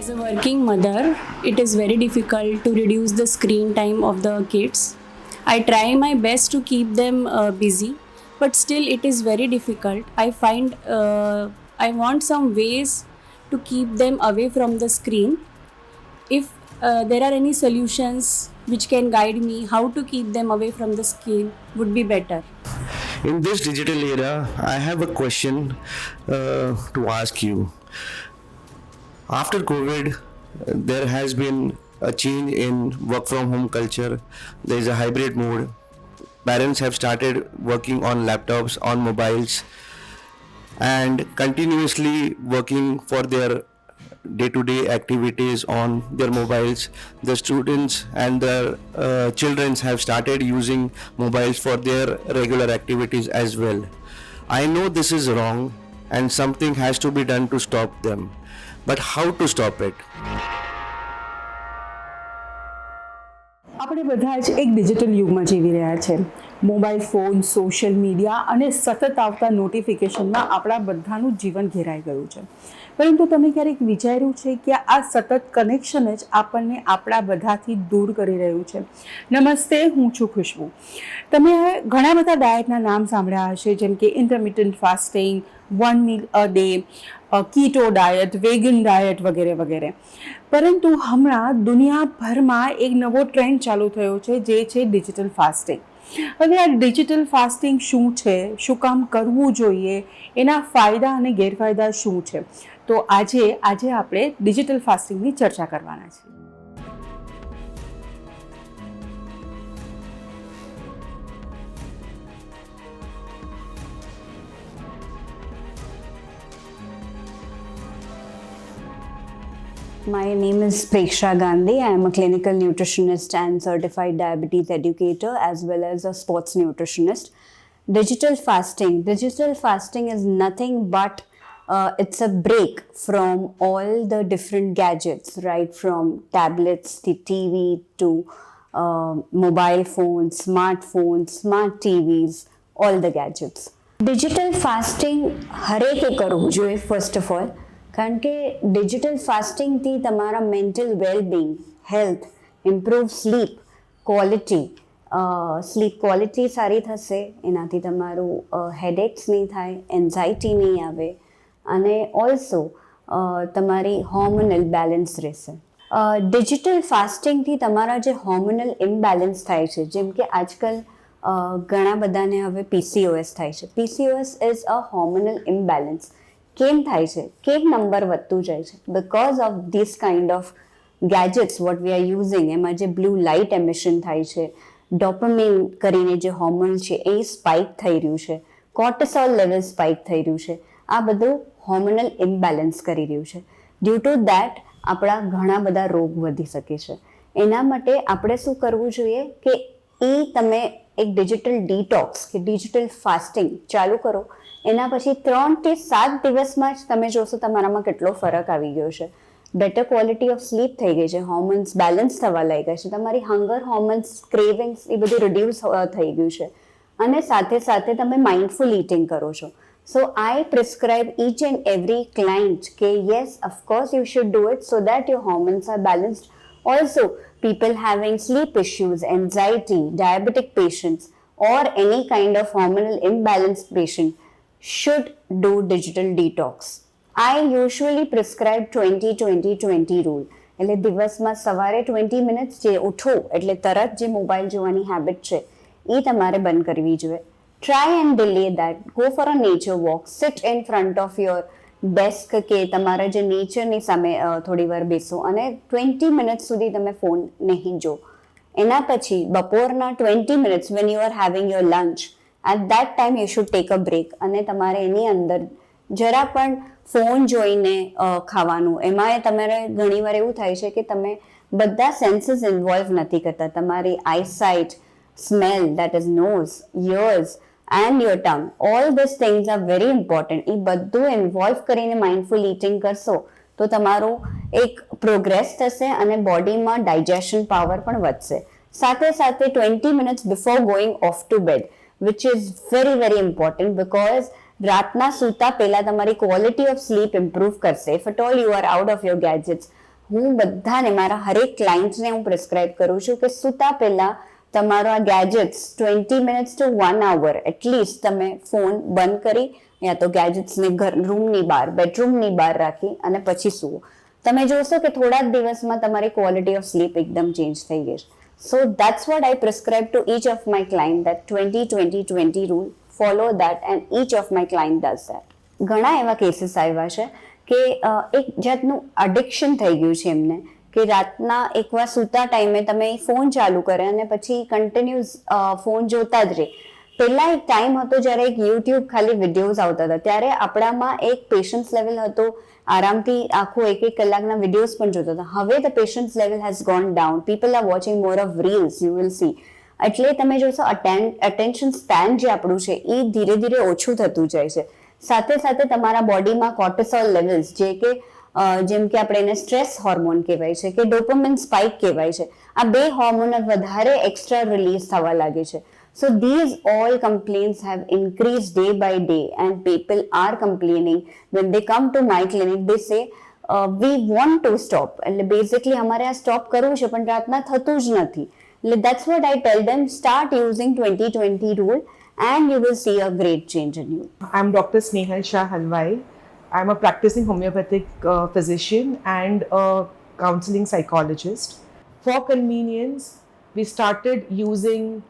As a working mother, it is very difficult to reduce the screen time of the kids. I try my best to keep them uh, busy, but still it is very difficult. I find uh, I want some ways to keep them away from the screen. If uh, there are any solutions which can guide me how to keep them away from the screen would be better. In this digital era, I have a question uh, to ask you after covid there has been a change in work from home culture there is a hybrid mode parents have started working on laptops on mobiles and continuously working for their day-to-day activities on their mobiles the students and the uh, children have started using mobiles for their regular activities as well i know this is wrong and something has to be done to stop them but how to stop it? આપણે બધા જ એક digital યુગમાં જીવી રહ્યા છે mobile phone social media અને સતત આવતા નોટિફિકેશનમાં આપણા બધાનું જીવન ઘેરાઈ ગયું છે પરંતુ તમે ક્યારેક વિચાર્યું છે કે આ સતત કનેક્શન જ આપણને આપણા બધાથી દૂર કરી રહ્યું છે નમસ્તે હું છું ખુશ્બુ તમે ઘણા બધા ડાયટના નામ સાંભળ્યા હશે જેમ કે intermittent fasting one meal a day keto diet vegan diet વગેરે વગેરે પરંતુ હમણાં દુનિયાભરમાં એક નવો ટ્રેન્ડ ચાલુ થયો છે જે છે ડિજિટલ ફાસ્ટિંગ હવે આ ડિજિટલ ફાસ્ટિંગ શું છે શું કામ કરવું જોઈએ એના ફાયદા અને ગેરફાયદા શું છે તો આજે આજે આપણે ડિજિટલ ફાસ્ટિંગની ચર્ચા કરવાના છીએ My name is Preksha Gandhi. I am a clinical nutritionist and certified diabetes educator, as well as a sports nutritionist. Digital fasting. Digital fasting is nothing but uh, it's a break from all the different gadgets, right? From tablets, the TV to uh, mobile phones, smartphones, smart TVs, all the gadgets. Digital fasting, હરેકે કરવું જોઈએ first of all કારણ કે digital ફાસ્ટિંગથી તમારા mental wellbeing health improve sleep quality sleep quality સારી થશે એનાથી તમારું હેડેક્સ નહીં થાય એન્ઝાયટી નહીં આવે અને ઓલ્સો તમારી હોર્મોનલ બેલેન્સ રહેશે ડિજિટલ ફાસ્ટિંગથી તમારા જે હોર્મોનલ ઇમ્બેલેન્સ થાય છે જેમ કે આજકાલ ઘણા બધાને હવે પીસીઓએસ થાય છે PCOS is a hormonal imbalance કેમ થાય છે કેમ નંબર વધતું જાય છે because of this kind of gadgets what we are using એમાં જે બ્લુ લાઇટ એમિશન થાય છે ડોપમિન કરીને જે હોર્મોન છે એ સ્પાઇક થઈ રહ્યું છે કોર્ટિસોલ લેવલ સ્પાઇક થઈ રહ્યું છે આ બધું હોર્મોનલ ઇમ્બેલેન્સ કરી રહ્યું છે ડ્યુ ટુ દેટ આપણા ઘણા બધા રોગ વધી શકે છે એના માટે આપણે શું કરવું જોઈએ કે એ તમે એક ડિજિટલ ડિટોક્સ કે ડિજિટલ ફાસ્ટિંગ ચાલુ કરો એના પછી ત્રણથી સાત દિવસમાં જ તમે જોશો તમારામાં કેટલો ફરક આવી ગયો છે બેટર ક્વોલિટી ઓફ સ્લીપ થઈ ગઈ છે હોર્મોન્સ બેલેન્સ થવા લાગ્યા છે તમારી હંગર હોર્મોન્સ ક્રેવિંગ્સ એ બધું રિડ્યુસ થઈ ગયું છે અને સાથે સાથે તમે માઇન્ડફુલ ઇટિંગ કરો છો So I prescribe each and every client, okay, yes, of course you should do it so that your hormones are balanced. Also, people having sleep issues, anxiety, diabetic patients or any kind of hormonal imbalance patient should do digital detox. I usually prescribe 20-20-20 rule. એટલે દિવસમાં સવારે twenty minutes જે ઉઠો એટલે તરત જે mobile જોવાની habit છે એ તમારે બંધ કરવી જોઈએ try and delay that go for a nature walk sit in front of your desk કે તમારા જે નેચરની સામે થોડી વાર બેસો અને ટ્વેન્ટી મિનિટ સુધી તમે ફોન નહીં જો એના પછી બપોરના twenty minutes when you are having your lunch at that time you should take a break અને તમારે એની અંદર જરા પણ ફોન જોઈને ખાવાનું એમાં તમારે ઘણીવાર એવું થાય છે કે તમે બધા સેન્સીસ ઇન્વોલ્વ નથી કરતા તમારી eyesight smell that is nose ears and your tongue all this things are very important એ બધું ઇન્વોલ્વ કરીને માઇન્ડફુલ ઇટિંગ કરશો તો તમારું એક પ્રોગ્રેસ થશે અને બોડીમાં ડાયજેશન પાવર પણ વધશે સાથે સાથે twenty minutes before going of to bed which is very very important because રાતના સૂતા પહેલાં તમારી ક્વોલિટી ઓફ સ્લીપ ઇમ્પ્રૂવ કરશે if at all you are out of your gadgets હું બધાને મારા હરેક ક્લાયન્ટ્સને હું પ્રિસ્ક્રાઇબ કરું છું કે સૂતા પહેલાં તમારો આ gadgets twenty minutes to one hour at least તમે ફોન બંધ કરી યા તો ગેજેટ્સને ઘર રૂમની બહાર બેડરૂમની બહાર રાખી અને પછી સૂવો તમે જોશો કે થોડા દિવસમાં તમારી ક્વોલિટી ઓફ સ્લીપ એકદમ ચેન્જ થઈ ગઈ છે so that's what I prescribe to each of my client that twenty twenty twenty rule follow that and each of my client does that ઘણા એવા કેસીસ આવ્યા છે કે એક જાતનું અડિક્શન થઈ ગયું છે એમને કે રાતના એકવાર સૂતા ટાઈમે તમે ફોન ચાલુ કરે અને પછી કન્ટિન્યુઅસ ફોન જોતા જ રહે પહેલા એક ટાઈમ હતો જ્યારે એક યુટ્યુબ ખાલી વિડીયોઝ આવતા હતા ત્યારે આપણામાં એક પેશન્સ લેવલ હતો આરામથી આખો એક એક કલાકના વિડીયોઝ પણ જોતા હતા હવે the patience level has gone down people are watching more of reels you will see એટલે તમે જોશો અટેન્શન સ્પેન જે આપણું છે એ ધીરે ધીરે ઓછું થતું જાય છે સાથે સાથે તમારા બોડીમાં કોર્ટિસોલ લેવલ્સ જે કે જેમ કે આપણે એને સ્ટ્રેસ હોર્મોન કહેવાય છે કે ડોપોમિન સ્પાઇક કહેવાય છે આ બે હોર્મોન વધારે એક્સ્ટ્રા રિલીઝ થવા લાગે છે so these all complaints have increase day by day and people are complaining when they come to my clinic they say we want to stop એટલે બેઝિકલી અમારે આ સ્ટોપ કરવું છે પણ રાતના થતું જ નથી એટલે that's what I tell them start using twenty twenty rule and you will see a great change in you I am doctor Snehal Shah Halwai I'm a practicing homeopathic uh, physician and a counseling psychologist. For convenience, we started using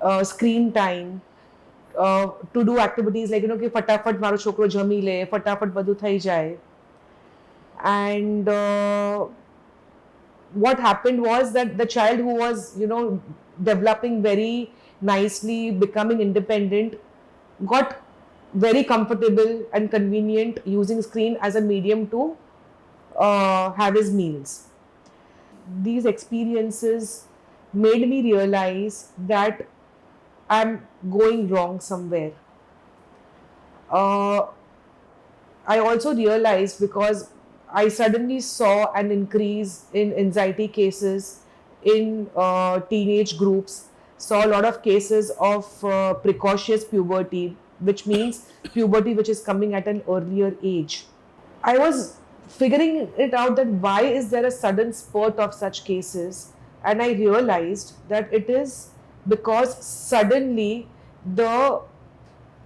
uh, screen time uh, to do activities like, you know, કે ફટાફટ મારો છોકરો જમી લે ફટાફટ બધું થઈ જાય and uh, what happened was that the child who was, you know, developing very nicely, becoming independent, got very comfortable and convenient using screen as a medium to uh, have his meals. These experiences made me realize that I'm going wrong somewhere. Uh, I also realized because I suddenly saw an increase in anxiety cases in uh, teenage groups, saw a lot of cases of uh, precocious puberty, which means puberty, which is coming at an earlier age. I was figuring it out that why is there a sudden spurt of such cases, and I realized that it is because suddenly the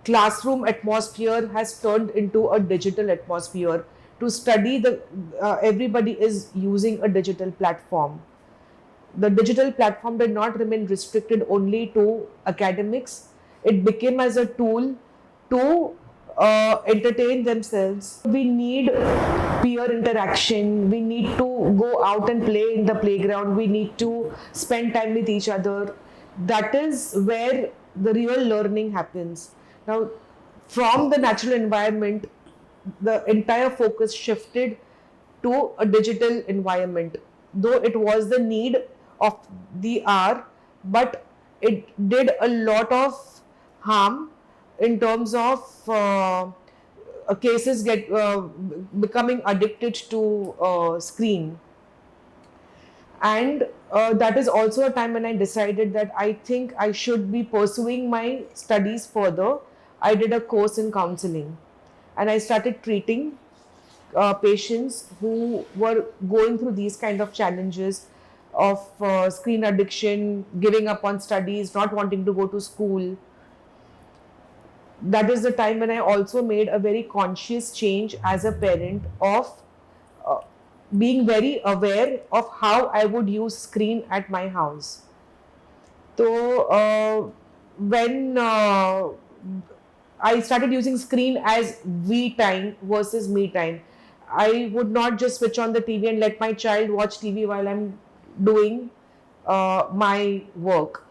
classroom atmosphere has turned into a digital atmosphere to study the uh, everybody is using a digital platform the digital platform did not remain restricted only to academics it became as a tool to uh, entertain themselves. We need peer interaction. We need to go out and play in the playground. We need to spend time with each other. That is where the real learning happens. Now, from the natural environment, the entire focus shifted to a digital environment. Though it was the need of the hour, but it did a lot of harm in terms of uh, uh, cases get uh, becoming addicted to uh, screen and uh, that is also a time when i decided that i think i should be pursuing my studies further i did a course in counseling and i started treating uh, patients who were going through these kind of challenges of uh, screen addiction giving up on studies not wanting to go to school that is the time when I also made a very conscious change as a parent of uh, being very aware of how I would use screen at my house. So uh, when uh, I started using screen as we time versus me time, I would not just switch on the TV and let my child watch TV while I'm doing uh, my work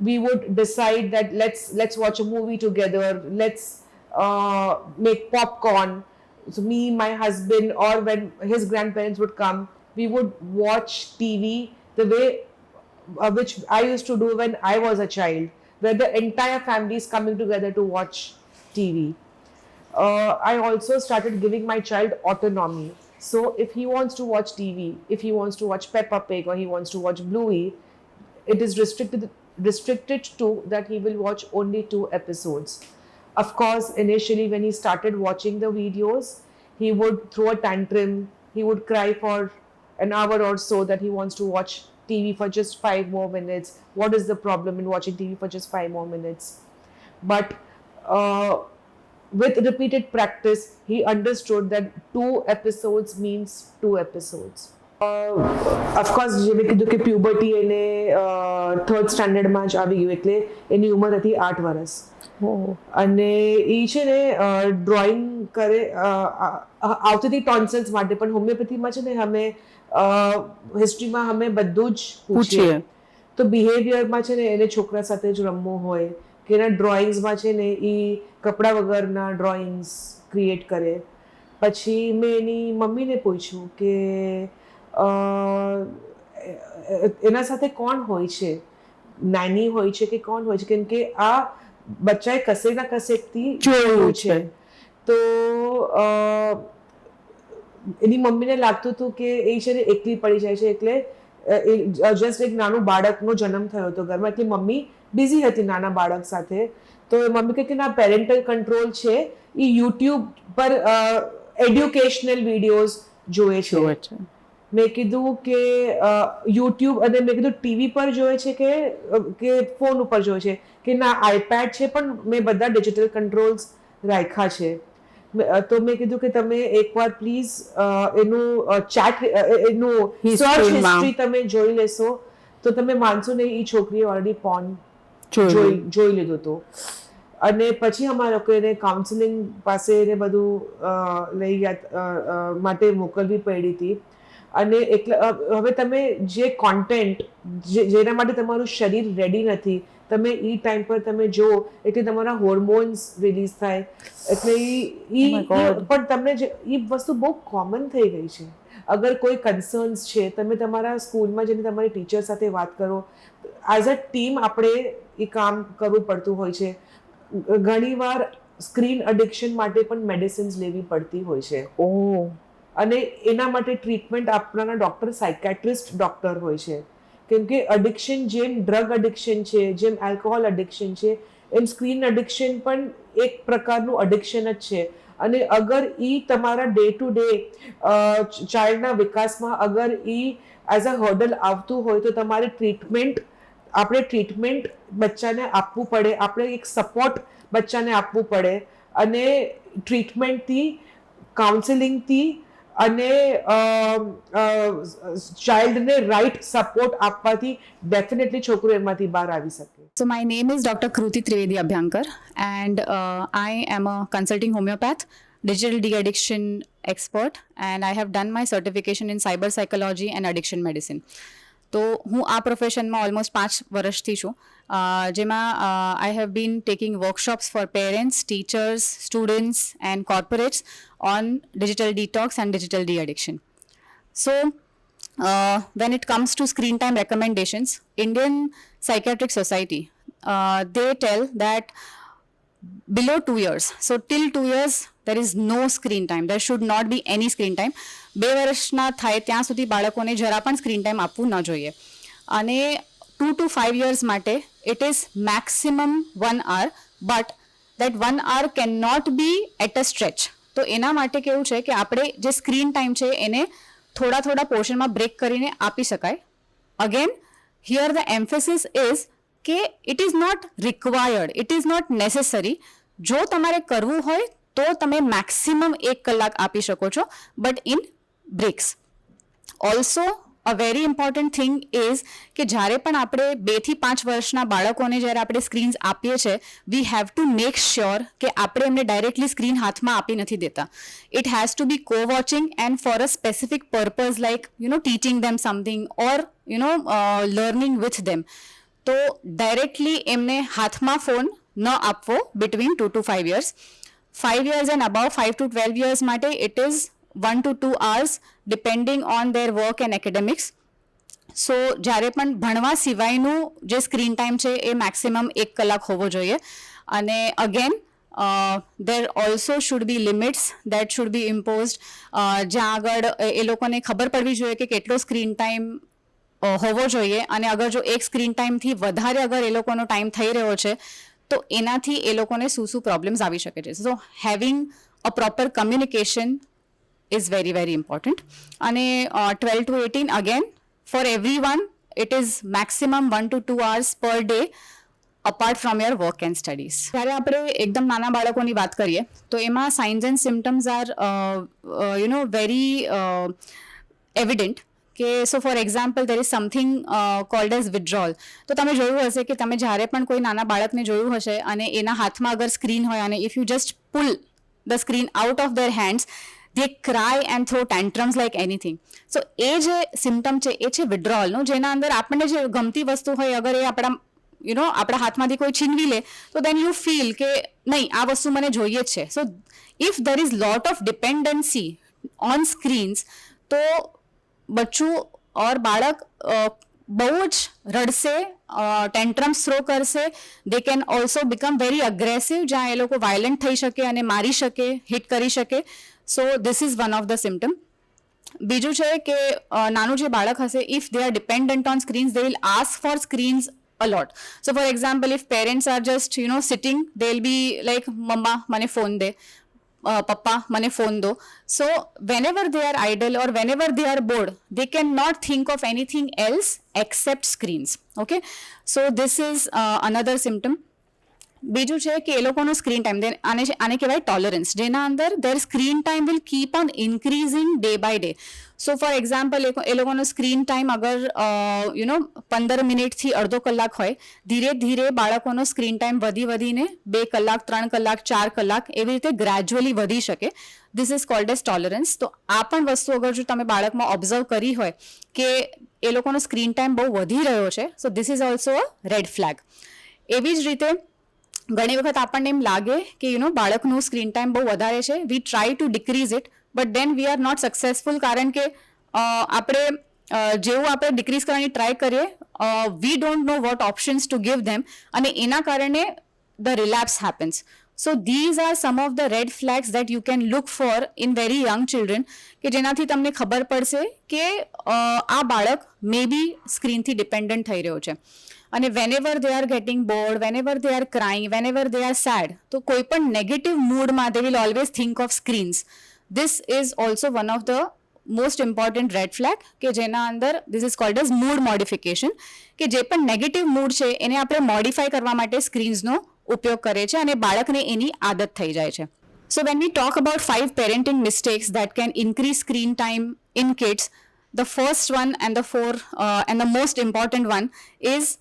we would decide that let's let's watch a movie together let's uh, make popcorn so me my husband or when his grandparents would come we would watch tv the way uh, which i used to do when i was a child where the entire family is coming together to watch tv uh, i also started giving my child autonomy so if he wants to watch tv if he wants to watch peppa pig or he wants to watch bluey it is restricted restricted to that he will watch only two episodes. Of course, initially when he started watching the videos, he would throw a tantrum, he would cry for an hour or so that he wants to watch TV for just five more minutes. What is the problem in watching TV for just five more minutes? But uh, with repeated practice, he understood that two episodes means two episodes. Of course જેવી કીધું કે puberty એને third સ્ટાન્ડર્ડમાં જ આવી ગયું એટલે એની ઉંમર હતી આઠ વર્ષ અને એ છે ને ડ્રોઈંગ કરે આવતી હતી ટોન્સન્સ માટે પણ હોમિયોપેથીમાં છે ને અમે હિસ્ટ્રીમાં અમે બધું જ પૂછીએ તો બિહેવિયરમાં છે ને એને છોકરા સાથે જ રમવું હોય કે એના ડ્રોઈંગ્સમાં છે ને એ કપડાં વગરના ડ્રોઈંગ્સ ક્રિએટ કરે પછી મેં એની મમ્મીને પૂછ્યું કે એના સાથે કોણ હોય છે નાની હોય છે કે કોણ હોય છે કેમ કે આ બચ્ચાએ કસે ના કસેકથી જોયું છે તો એની મમ્મીને લાગતું હતું કે એ છે ને એકલી પડી જાય છે એટલે જસ્ટ એક નાનું બાળકનો જન્મ થયો હતો ઘરમાં એટલે મમ્મી બિઝી હતી નાના બાળક સાથે તો મમ્મી કહે કે ના પેરેન્ટલ કંટ્રોલ છે એ યુટ્યુબ પર એડ્યુકેશનલ વિડીયોઝ જોએ છે મેં કીધું કે યુટ્યુબ અને મેં કીધું ટીવી પર જોયે છે કે કે ફોન ઉપર જોયે છે કે ના આઈપેડ છે પણ મેં બધા ડિજિટલ કંટ્રોલ્સ રાખ્યા છે તો મેં કીધું કે તમે એકવાર પ્લીઝ એનું ચેટ એનું સર્ચ હિસ્ટ્રી તમે જોઈ લેશો તો તમે માનશો નહીં એ છોકરીએ ઓલરેડી પોન જોઈ જોઈ લીધું હતું અને પછી અમારા એને કાઉન્સિલિંગ પાસે એને બધું લઈ ગયા માટે મોકલવી પડી હતી અને એટલે હવે તમે જે કોન્ટેન્ટ જેના માટે તમારું શરીર રેડી નથી તમે એ ટાઈમ પર તમે જો એટલે તમારા હોર્મોન્સ રિલીઝ થાય એટલે એ oh પણ તમને જે એ વસ્તુ બહુ કોમન થઈ ગઈ છે અગર કોઈ કન્સર્ન્સ છે તમે તમારા સ્કૂલમાં જઈને તમારી ટીચર સાથે વાત કરો એઝ અ ટીમ આપણે એ કામ કરવું પડતું હોય છે ઘણીવાર સ્ક્રીન એડિક્શન માટે પણ મેડિસિન્સ લેવી પડતી હોય છે ઓહ અને એના માટે ટ્રીટમેન્ટ આપનારા ડૉક્ટર સાયકેટ્રિસ્ટ ડૉક્ટર હોય છે કેમ કે અડિક્શન જેમ ડ્રગ અડિક્શન છે જેમ આલ્કોહોલ અડિક્શન છે એમ સ્ક્રીન અડિક્શન પણ એક પ્રકારનું અડિક્શન જ છે અને અગર એ તમારા ડે ટુ ડે ચાઇલ્ડના વિકાસમાં અગર એ એઝ અ હર્ડલ આવતું હોય તો તમારે ટ્રીટમેન્ટ આપણે ટ્રીટમેન્ટ બચ્ચાને આપવું પડે આપણે એક સપોર્ટ બચ્ચાને આપવું પડે અને ટ્રીટમેન્ટથી કાઉન્સેલિંગથી અને ચાઇલ્ડને રાઈટ સપોર્ટ આપવાથી ડેફિનેટલી છોકરો એમાંથી બહાર આવી શકે so my name is doctor Kriti Trivedi Abhyankar and I am a consulting homeopath digital de-addiction expert and i have done my certification in cyber psychology and addiction medicine તો હું આ પ્રોફેશનમાં ઓલમોસ્ટ પાંચ વર્ષથી છું જેમાં I have been taking workshops for parents teachers students and corporates on digital detox and digital de addiction so when it comes to screen time recommendations Indian Psychiatric Society they tell that below two years. So till two years, there is no screen time. There should not be any screen time. બે વર્ષના થાય ત્યાં સુધી બાળકોને જરા પણ screen time આપવું ન જોઈએ અને ટુ ટુ ફાઇવ યર્સ માટે it is maximum one hour but that one hour can not be at a stretch તો એના માટે કેવું છે કે આપણે જે સ્ક્રીન ટાઈમ છે એને થોડા થોડા પોર્શનમાં બ્રેક કરીને આપી શકાય again here the emphasis is કે it is not required it is not necessary જો તમારે કરવું હોય તો તમે મેક્સિમમ એક કલાક આપી શકો છો but in breaks also a very important thing is કે જ્યારે પણ આપણે બેથી પાંચ વર્ષના બાળકોને જ્યારે આપણે સ્ક્રીન્સ આપીએ છીએ we have to make sure કે આપણે એમને ડાયરેક્ટલી સ્ક્રીન હાથમાં આપી નથી દેતા it has to be co watching and for a specific purpose like you know teaching them something or you know learning with them તો ડાયરેક્ટલી એમને હાથમાં ફોન ન આપવો between two to five years five years and above five to twelve years માટે it is one to two hours depending on their work and academics so જ્યારે પણ ભણવા સિવાયનું જે સ્ક્રીન ટાઈમ છે એ મેક્સિમમ એક કલાક હોવો જોઈએ અને again there also should be limits that should be imposed જ્યાં આગળ એ લોકોને ખબર પડવી જોઈએ કે કેટલો સ્ક્રીન ટાઈમ હોવો જોઈએ અને અગર જો એક સ્ક્રીન ટાઈમથી વધારે અગર એ લોકોનો ટાઈમ થઈ રહ્યો છે તો એનાથી એ લોકોને શું શું પ્રોબ્લેમ્સ આવી શકે છે so having a proper communication is very very important અને twelve to eighteen again for for everyone, it is maximum 1 to 2 hours per day apart from your work and studies જ્યારે આપણે એકદમ નાના બાળકોની વાત કરીએ તો એમાં signs and symptoms are you know very evident કે so for example there is something called as withdrawal તો તમે જોયું હશે કે તમે જ્યારે પણ કોઈ નાના બાળકને જોયું હશે અને એના હાથમાં અગર સ્ક્રીન હોય અને if you just pull the screen out of their hands they cry and throw tantrums like anything so એ જે સિમ્ટમ છે એ છે વિડ્રોલનું જેના અંદર આપણને જે ગમતી વસ્તુ હોય અગર એ આપણા યુ નો આપણા હાથમાંથી કોઈ છીનવી લે તો દેન યુ ફીલ કે નહીં આ વસ્તુ મને જોઈએ જ છે so if there is lot of dependency on screens તો બચ્ચું ઓર બાળક બહુ જ રડશે ટેન્ટ્રમ્સ થ્રો કરશે they can also become very aggressive જ્યાં એ લોકો વાયલન્ટ થઈ શકે અને મારી શકે હિટ કરી શકે So this is one of the symptom. Biju છે કે નાનું જે બાળક હશે if they are dependent on screens they will ask for screens a lot. So, for example, if parents are just, you know, sitting, they'll be like, Mama, mane phone de. Uh, papa, mane phone do. So, whenever they are idle or whenever they are bored, they cannot think of anything else except screens. Okay. So, this is uh, another symptom. બીજું છે કે એ લોકોનો screen time આને આને કહેવાય tolerance જેના અંદર their screen time will keep on increasing day by day so for example એ લોકોનો સ્ક્રીન ટાઈમ અગર યુ નો પંદર મિનિટથી અડધો કલાક હોય ધીરે ધીરે બાળકોનો સ્ક્રીન ટાઈમ વધી વધીને બે કલાક ત્રણ કલાક ચાર કલાક એવી રીતે ગ્રેજ્યુઅલી વધી શકે this is called as tolerance તો આ પણ વસ્તુ અગર જો તમે બાળકમાં ઓબ્ઝર્વ કરી હોય કે એ લોકોનો સ્ક્રીન ટાઈમ બહુ વધી રહ્યો છે so this is also a red flag એવી જ રીતે ઘણી વખત આપણને એમ લાગે કે યુ નો બાળકનું સ્ક્રીન ટાઈમ બહુ વધારે છે we try to decrease it but then we are not successful કારણ કે આપણે જેવું આપણે ડિક્રીઝ કરવાની ટ્રાય કરીએ we don't know what options to give them અને એના કારણે the relapse happens so these are some of the red flags that you can look for in very young children કે જેનાથી તમને ખબર પડશે કે આ બાળક મે બી સ્ક્રીનથી ડિપેન્ડન્ટ થઈ રહ્યો છે અને whenever they are getting bored whenever they are crying whenever they are sad તો કોઈ પણ નેગેટિવ મૂડમાં they will always think of screens this is also one of the most important red flag કે જેના અંદર this is called as mood modification કે જે પણ નેગેટિવ મૂડ છે એને આપણે મોડિફાય કરવા માટે સ્ક્રીન્સનો ઉપયોગ કરે છે અને બાળકને એની આદત થઈ જાય છે so when we talk about five parenting mistakes that can increase screen time in kids the first one and the for and the most important one is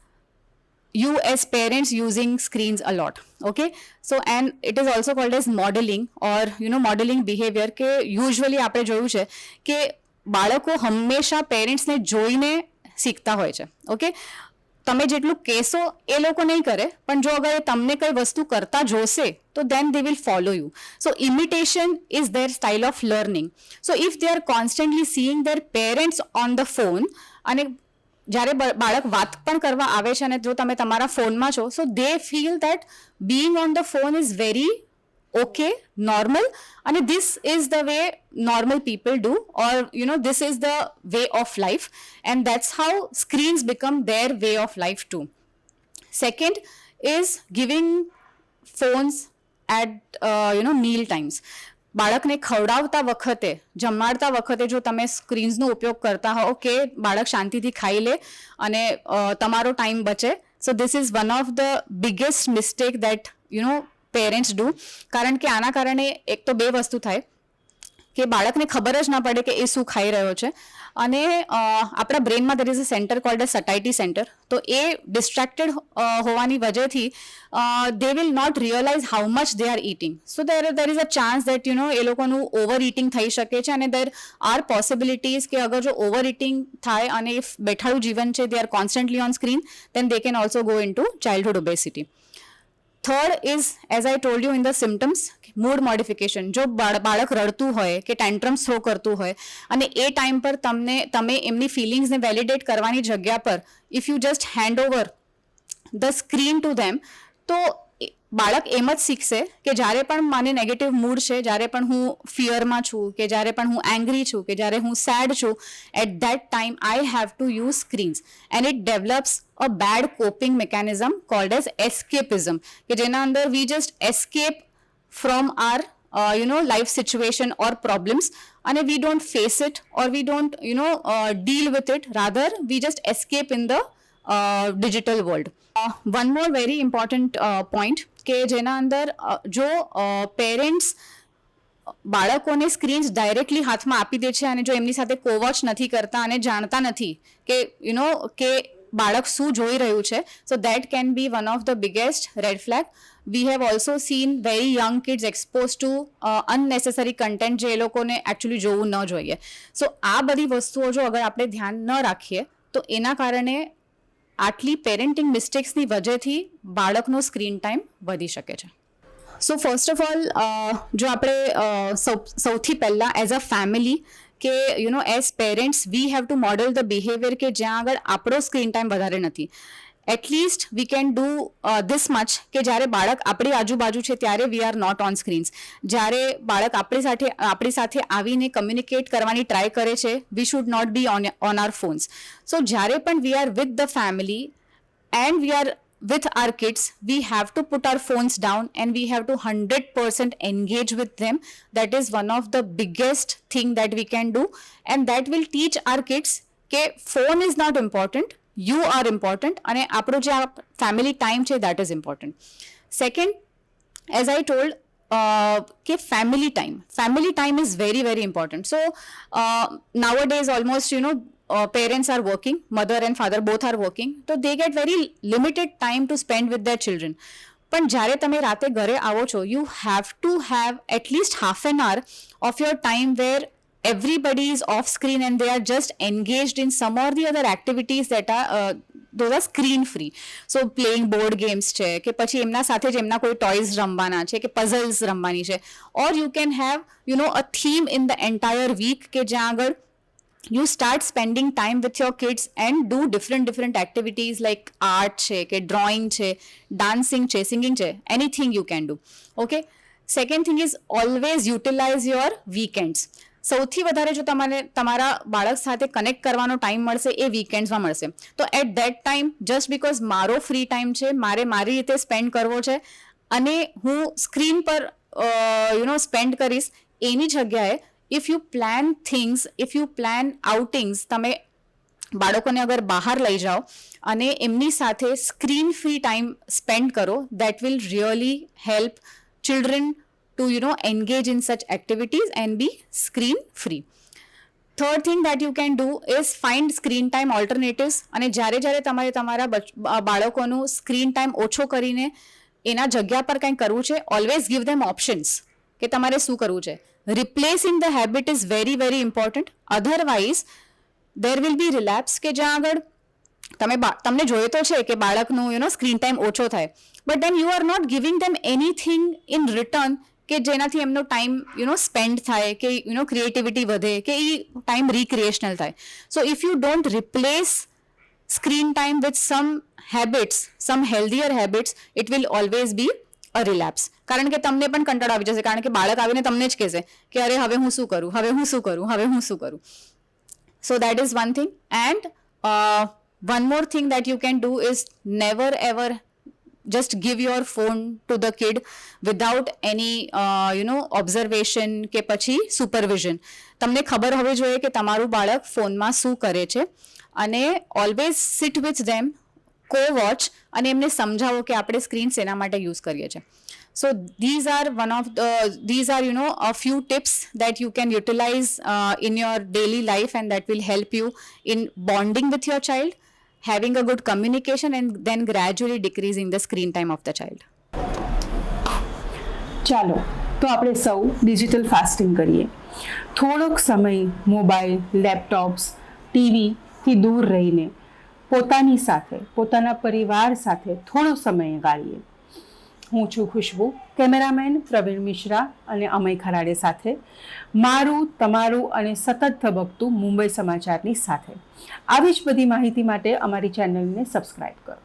you as parents using screens a lot okay so and it it is also called as modeling or you know modeling કે usually આપણે જોયું છે કે બાળકો હંમેશા પેરેન્ટ્સને જોઈને શીખતા હોય છે ઓકે તમે જેટલું કહેશો એ લોકો નહીં કરે પણ જો અગર એ તમને કઈ વસ્તુ કરતા જોશે તો then they will follow you so imitation is their style of learning so if they are constantly seeing their parents on the phone અને જ્યારે બાળક વાત પણ કરવા આવે છે અને જો તમે તમારા ફોનમાં છો so they feel that being on the phone is very okay normal અને this is the way normal people do or you know this is the way of life and that's how screens become their way of life two second is giving phones at you know meal times બાળકને ખવડાવતા વખતે જમાડતા વખતે જો તમે સ્ક્રીન્સનો ઉપયોગ કરતા હોવ કે બાળક શાંતિથી ખાઈ લે અને તમારો ટાઈમ બચે so this is one of the biggest mistake that you know parents do કારણ કે આના કારણે એક તો બે વસ્તુ થાય કે બાળકને ખબર જ ના પડે કે એ શું ખાઈ રહ્યો છે અને આપણા બ્રેનમાં there is a centre called a satiety centre તો એ ડિસ્ટ્રેક્ટેડ હોવાની વજહથી they will not realise how much they are eating so there there is a chance that you know એ લોકોનું ઓવર ઇટિંગ થઈ શકે છે અને દેર આર પોસિબિલિટીઝ કે અગર જો ઓવર ઇટિંગ થાય અને ઇફ બેઠાડું જીવન છે they are constantly on screen then they can also go in to childhood obesity third is as I told you in the symptoms mood modification જો બાળક રડતું હોય કે ટેન્ટ્રમ થ્રો કરતું હોય અને એ ટાઈમ પર તમને તમે એમની ફિલિંગ્સને વેલિડેટ કરવાની જગ્યા પર if you just hand over the screen to them તો બાળક એમ જ શીખશે કે જ્યારે પણ મને નેગેટિવ મૂડ છે જ્યારે પણ હું ફિયરમાં છું કે જ્યારે પણ હું એંગ્રી છું કે જ્યારે હું સેડ છું at that time I have to use screens and it develops a bad coping mechanism called as escapism કે જેના અંદર we just escape from our you know life situation or problems અને we don't face it or we don't you know deal with it rather we just escape in the digital world one more very important point કે જેના અંદર જો parents બાળકોને screens directly હાથમાં આપી દે છે અને જો એમની સાથે કોવોચ નથી કરતા અને જાણતા નથી કે યુ નો કે બાળક શું જોઈ રહ્યું છે so that can be one of the biggest red flag we have also seen very young kids expose to unnecessary content જે એ લોકોને એકચ્યુઅલી જોવું ન જોઈએ સો આ બધી વસ્તુઓ જો અગર આપણે ધ્યાન ન રાખીએ તો એના કારણે આટલી પેરેન્ટિંગ મિસ્ટેક્સની વજહથી બાળકનો સ્ક્રીન ટાઈમ વધી શકે છે સો ફર્સ્ટ ઓફ ઓલ જો આપણે સૌથી પહેલાં એઝ અ ફેમિલી કે you know as parents we have to model the behaviour કે જ્યાં આગળ આપણો સ્ક્રીન ટાઈમ વધારે નથી at least we can do this much કે જ્યારે બાળક આપણી આજુબાજુ છે ત્યારે we are not on screens જ્યારે બાળક આપણી સાથે આપણી સાથે આવીને કમ્યુનિકેટ કરવાની ટ્રાય કરે છે we should not be on on our phones so જ્યારે પણ we are with the family and we are with our kids we have to put our phones down and we have to 100% engage with them that is one of the biggest thing that we can do and that will teach our kids okay phone is not important you are important અને આપણો જે આ family time છે that is important second as I told કે family time family time is very very important so nowadays almost you know parents are working mother and father both are working તો they get very limited time to spend with their children પણ જ્યારે તમે રાતે ઘરે આવો છો you have to have at least half N આવર of your time where everybody is off screen and they are just engaged in some or the other activities that are uh, those are screen free so playing board games છે કે પછી એમના સાથે જ એમના કોઈ toys rambanache. છે કે puzzles રમવાની or you can have you know a theme in the entire week કે જ્યાં you start spending time with your kids and do different different activities like art છે કે drawing છે dancing છે singing છે anything you can do okay second thing is always utilize your weekends સૌથી વધારે જો તમારે તમારા બાળક સાથે કનેક્ટ કરવાનો ટાઈમ મળશે એ વીકેન્ડ્સમાં મળશે તો at that time just because મારો ફ્રી ટાઈમ છે મારે મારી રીતે સ્પેન્ડ કરવો છે અને હું સ્ક્રીન પર યુ નો સ્પેન્ડ કરીશ એની જગ્યાએ if you plan things if you plan outings તમે બાળકોને અગર બહાર લઈ જાઓ અને એમની સાથે સ્ક્રીન ફ્રી ટાઈમ સ્પેન્ડ કરો that will really help children to you know engage in such activities and be screen free third thing that you can do is find screen time alternatives અને જ્યારે જ્યારે તમારે તમારા બાળકોનું screen time ઓછો કરીને એના જગ્યા પર કંઈ કરવું છે ઓલવેઝ ગીવ ધેમ ઓપ્શન્સ કે તમારે શું કરવું છે replacing the habit is very very important otherwise there will be relapse કે જ્યાં આગળ તમે તમને જોઈએ તો છે કે બાળકનું યુ નો સ્ક્રીન ટાઈમ ઓછો થાય but then you are not giving them anything in return કે જેનાથી એમનો ટાઈમ યુ નો સ્પેન્ડ થાય કે યુ નો ક્રિએટિવિટી વધે કે એ ટાઈમ રિક્રિએશનલ થાય so if you don't replace screen time with some habits some healthier habits it will always be a relapse કારણ કે તમને પણ કંટાળો આવી જશે કારણ કે બાળક આવીને તમને જ કહેશે કે અરે હવે હું શું કરું હવે હું શું કરું હવે હું શું કરું so that is one thing and one more thing that you can do is never ever just give your phone to the kid without any uh, you know કે પછી સુપરવિઝન તમને ખબર હોવી જોઈએ કે તમારું બાળક ફોનમાં શું કરે છે અને always sit with them co watch અને એમને સમજાવો કે આપણે સ્ક્રીન શેના માટે યુઝ કરીએ છીએ so these are one of these are you know a few tips that you can utilise in your daily life and that will help you in bonding with your child having a good communication and then gradually decreasing the screen time of the child ચાલો તો આપણે સૌ digital fasting કરીએ થોડોક સમય mobile laptops ટીવીથી દૂર રહીને પોતાની સાથે પોતાના પરિવાર સાથે થોડો સમય ગાળીએ હું છું ખુશ્બુ કેમેરામેન પ્રવીણ મિશ્રા અને અમય ખરાડે સાથે મારું તમારું અને સતત ધબકતું મુંબઈ સમાચારની સાથે આવી જ બધી માહિતી માટે અમારી ચેનલને સબસ્ક્રાઈબ કરો